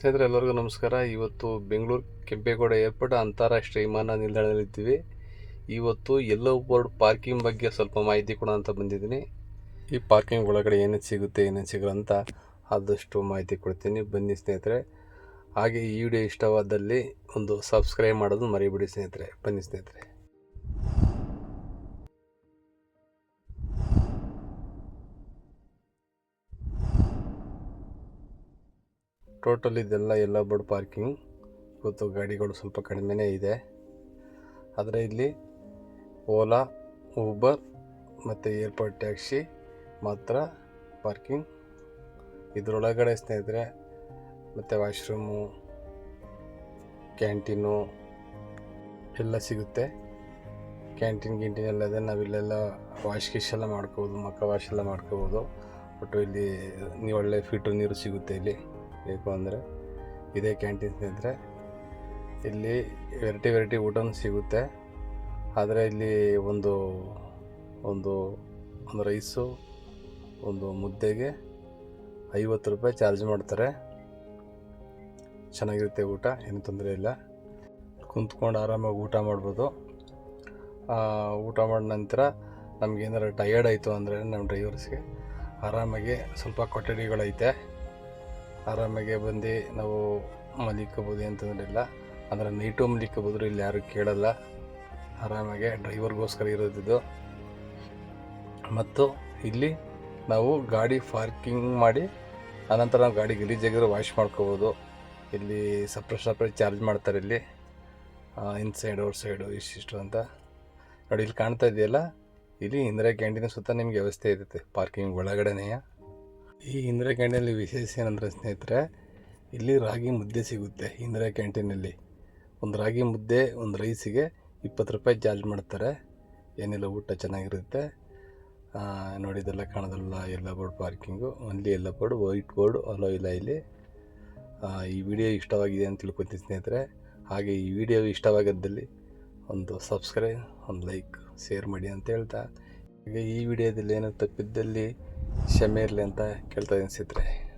ಸ್ನೇಹಿತರೆ, ಎಲ್ಲರಿಗೂ ನಮಸ್ಕಾರ. ಇವತ್ತು ಬೆಂಗಳೂರು ಕೆಂಪೇಗೌಡ ಏರ್ಪೋರ್ಟ್ ಅಂತಾರಾಷ್ಟ್ರೀಯ ವಿಮಾನ ನಿಲ್ದಾಣದಲ್ಲಿದ್ದೀವಿ ಇವತ್ತು ಎಲ್ಲೋ ಬೋರ್ಡ್ ಪಾರ್ಕಿಂಗ್ ಬಗ್ಗೆ ಸ್ವಲ್ಪ ಮಾಹಿತಿ ಕೊಡೋ ಅಂತ ಬಂದಿದ್ದೀನಿ. ಈ ಪಾರ್ಕಿಂಗ್ ಒಳಗಡೆ ಏನೇನು ಸಿಗುತ್ತೆ, ಏನೇನು ಸಿಗಲ್ಲ ಅಂತ ಆದಷ್ಟು ಮಾಹಿತಿ ಕೊಡ್ತೀನಿ. ಬನ್ನಿ ಸ್ನೇಹಿತರೆ. ಹಾಗೆ ಈ ವಿಡಿಯೋ ಇಷ್ಟವಾದಲ್ಲಿ ಒಂದು ಸಬ್ಸ್ಕ್ರೈಬ್ ಮಾಡೋದು ಮರಿಬಿಡಿ ಸ್ನೇಹಿತರೆ. ಬನ್ನಿ ಸ್ನೇಹಿತರೆ. ಟೋಟಲ್ ಇದೆಲ್ಲ ಎಲ್ಲ ಬೋರ್ಡ್ ಪಾರ್ಕಿಂಗ್ ಇವತ್ತು ಗಾಡಿಗಳು ಸ್ವಲ್ಪ ಕಡಿಮೆನೇ ಇದೆ. ಆದರೆ ಇಲ್ಲಿ ಓಲಾ ಊಬರ್ ಮತ್ತು ಏರ್ಪೋರ್ಟ್ ಟ್ಯಾಕ್ಸಿ ಮಾತ್ರ ಪಾರ್ಕಿಂಗ್. ಇದರೊಳಗಡೆ ಸ್ನೇಹಿತರೆ ಮತ್ತು ವಾಶ್ರೂಮು, ಕ್ಯಾಂಟೀನು ಎಲ್ಲ ಸಿಗುತ್ತೆ. ಕ್ಯಾಂಟೀನ್, ಗಿಂಟೀನ್ ಎಲ್ಲ ಇದೆ. ನಾವಿಲ್ಲೆಲ್ಲ ವಾಶ್ ಗಿಶ್ ಎಲ್ಲ ಮಾಡ್ಕೋಬೋದು, ಮಕ್ಕ ವಾಶ್ ಎಲ್ಲ ಮಾಡ್ಕೋಬೋದು. ಒಟ್ಟು ಇಲ್ಲಿ ಒಳ್ಳೆ ಫಿಲ್ಟ್ರ್ ನೀರು ಸಿಗುತ್ತೆ ಇಲ್ಲಿ. ಬೇಕು ಅಂದರೆ ಇದೇ ಕ್ಯಾಂಟೀನ್ ತಿಂದರೆ ಇಲ್ಲಿ ವೆರೈಟಿ ವೆರೈಟಿ ಊಟನೂ ಸಿಗುತ್ತೆ. ಆದರೆ ಇಲ್ಲಿ ಒಂದು ಒಂದು ಒಂದು ರೈಸು, ಒಂದು ಮುದ್ದೆಗೆ ಐವತ್ತು ರೂಪಾಯಿ ಚಾರ್ಜ್ ಮಾಡ್ತಾರೆ. ಚೆನ್ನಾಗಿರುತ್ತೆ ಊಟ, ಏನು ತೊಂದರೆ ಇಲ್ಲ. ಕುಂತ್ಕೊಂಡು ಆರಾಮಾಗಿ ಊಟ ಮಾಡ್ಬೋದು. ಊಟ ಮಾಡಿದ ನಂತರ ನಮ್ಗೆ ಏನಾರು ಟಯರ್ಡ್ ಆಯಿತು ಅಂದರೆ ನಮ್ಮ ಡ್ರೈವರ್ಸ್ಗೆ ಆರಾಮಾಗಿ ಸ್ವಲ್ಪ ಕೊಠಡಿಗಳೈತೆ. ಆರಾಮಾಗಿ ಬಂದು ನಾವು ಮಲಿಕೋಬೋದು ಅಂತಂದ್ರಿಲ್ಲ ಅಂದರೆ ನೈಟು ಮಲಿಕೋಬೋದು ಇಲ್ಲಿ ಯಾರು ಕೇಳಲ್ಲ. ಆರಾಮಾಗೆ ಡ್ರೈವರ್ಗೋಸ್ಕರ ಇರೋದಿದ್ದು ಮತ್ತು ಇಲ್ಲಿ ನಾವು ಗಾಡಿ ಪಾರ್ಕಿಂಗ್ ಮಾಡಿ, ಆನಂತರ ನಾವು ಗಾಡಿ ಗಲೀಜಾಗಿರೋ ವಾಶ್ ಮಾಡ್ಕೋಬೋದು. ಇಲ್ಲಿ ಸಪ್ರೇಟ್ ಸಪ್ರೇಟ್ ಚಾರ್ಜ್ ಮಾಡ್ತಾರೆ ಇಲ್ಲಿ. ಇನ್ ಸೈಡ್ ಔಟ್ ಸೈಡು ಇಷ್ಟಿಷ್ಟು ಅಂತ. ನೋಡಿ, ಇಲ್ಲಿ ಕಾಣ್ತಾ ಇದೆಯಲ್ಲ? ಇಲ್ಲಿ ಇಂದಿರಾ ಕ್ಯಾಂಟೀನ್ ಸುತ್ತ ನಿಮಗೆ ವ್ಯವಸ್ಥೆ ಇರುತ್ತೆ, ಪಾರ್ಕಿಂಗ್ ಒಳಗಡೆನೇ ಈ ಇಂದಿರಾ ಕ್ಯಾಂಟೀನಲ್ಲಿ ವಿಶೇಷ ಏನಂದರೆ ಸ್ನೇಹಿತರೆ, ಇಲ್ಲಿ ರಾಗಿ ಮುದ್ದೆ ಸಿಗುತ್ತೆ ಇಂದಿರಾ ಕ್ಯಾಂಟೀನಲ್ಲಿ. ಒಂದು ರಾಗಿ ಮುದ್ದೆ, ಒಂದು ರೈಸಿಗೆ ಇಪ್ಪತ್ತು ರೂಪಾಯಿ ಚಾರ್ಜ್ ಮಾಡ್ತಾರೆ. ಏನಿಲ್ಲ, ಊಟ ಚೆನ್ನಾಗಿರುತ್ತೆ. ನೋಡಿದೆಲ್ಲ ಕಾಣೋದಲ್ಲ, ಎಲ್ಲ ಬೋರ್ಡ್ ಪಾರ್ಕಿಂಗು. ಒನ್ಲಿ ಎಲ್ಲ ಬೋರ್ಡ್, ವೈಟ್ ಬೋರ್ಡ್ ಅಲೋ ಇಲ್ಲ, ಇಲ್ಲಿ. ಈ ವಿಡಿಯೋ ಇಷ್ಟವಾಗಿದೆ ಅಂತ ತಿಳ್ಕೊತೀನಿ ಸ್ನೇಹಿತರೆ. ಹಾಗೆ ಈ ವಿಡಿಯೋ ಇಷ್ಟವಾಗಿದ್ದಲ್ಲಿ ಒಂದು ಸಬ್ಸ್ಕ್ರೈಬ್ ಒಂದು ಲೈಕ್ ಶೇರ್ ಮಾಡಿ ಅಂತ ಹೇಳ್ತಾ. ಹಾಗೆ ಈ ವಿಡಿಯೋದಲ್ಲಿ ಏನೋ ತಪ್ಪಿದ್ದಲ್ಲಿ ಕ್ಷಮೆ ಇರಲಿ ಅಂತ ಕೇಳ್ತಾ ಇದ್ದೀನಿ ಸ್ನೇಹಿತರೆ.